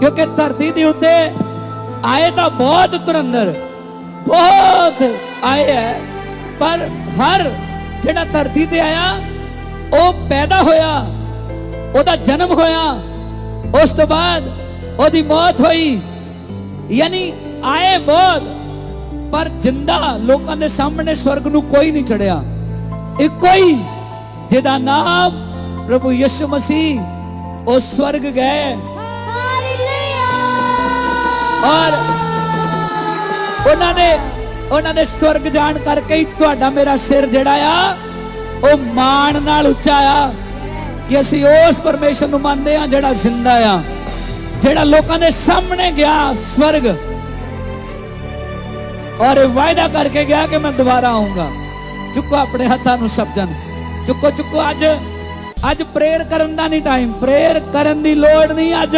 ਕਿਉਂਕਿ ਧਰਤੀ ਦੇ ਉੱਤੇ ਆਏ ਤਾਂ ਬਹੁਤ ਤੁਰੰਦਰ ਬਹੁਤ ਆਏ ਹੈ ਪਰ ਹਰ ਜਿਹੜਾ ਧਰਤੀ ਤੇ ਆਇਆ, ਉਹ ਪੈਦਾ ਹੋਇਆ, ਉਹਦਾ ਜਨਮ ਹੋਇਆ, ਉਸ ਤੋਂ ਬਾਅਦ ਉਹਦੀ ਮੌਤ ਹੋਈ। ਯਾਨੀ ਆਏ ਬਹੁਤ, ਪਰ ਜਿੰਦਾ ਲੋਕਾਂ ਦੇ ਸਾਹਮਣੇ ਸਵਰਗ ਨੂੰ ਕੋਈ ਨਹੀਂ ਚੜਿਆ। ਇੱਕੋ ਹੀ, ਜਿਹਦਾ ਨਾਮ ਪ੍ਰਭੂ ਯਿਸੂ ਮਸੀਹ, ਉਹ ਸਵਰਗ ਗਏ। ਔਰ ਉਹਨਾਂ ਨੇ ਉਹਨਾਂ ਨੇ ਸਵਰਗ ਜਾਣ ਕਰਕੇ ਹੀ ਤੁਹਾਡਾ ਮੇਰਾ ਸਿਰ ਜਿਹੜਾ ਆ, ਉਹ ਮਾਣ ਨਾਲ ਉੱਚਾ ਆ ਕਿ ਅਸੀਂ ਉਸ ਪਰਮੇਸ਼ਰ ਨੂੰ ਮੰਨਦੇ ਆ ਜਿਹੜਾ ਜ਼ਿੰਦਾ ਆ, ਜਿਹੜਾ ਲੋਕਾਂ ਦੇ ਸਾਹਮਣੇ ਗਿਆ ਸਵਰਗ। ਔਰ ਇਹ ਵਾਅਦਾ ਕਰਕੇ ਗਿਆ ਕਿ ਮੈਂ ਦੁਬਾਰਾ ਆਉਂਗਾ ਚੁੱਕੋ ਆਪਣੇ ਹੱਥਾਂ ਨੂੰ ਸਬਜਨ ਚੁੱਕੋ ਚੁੱਕੋ ਅੱਜ। ਅੱਜ ਪ੍ਰੇਅਰ ਕਰਨ ਦਾ ਨਹੀਂ ਟਾਈਮ ਪ੍ਰੇਅਰ ਕਰਨ ਦੀ ਲੋੜ ਨਹੀਂ ਅੱਜ।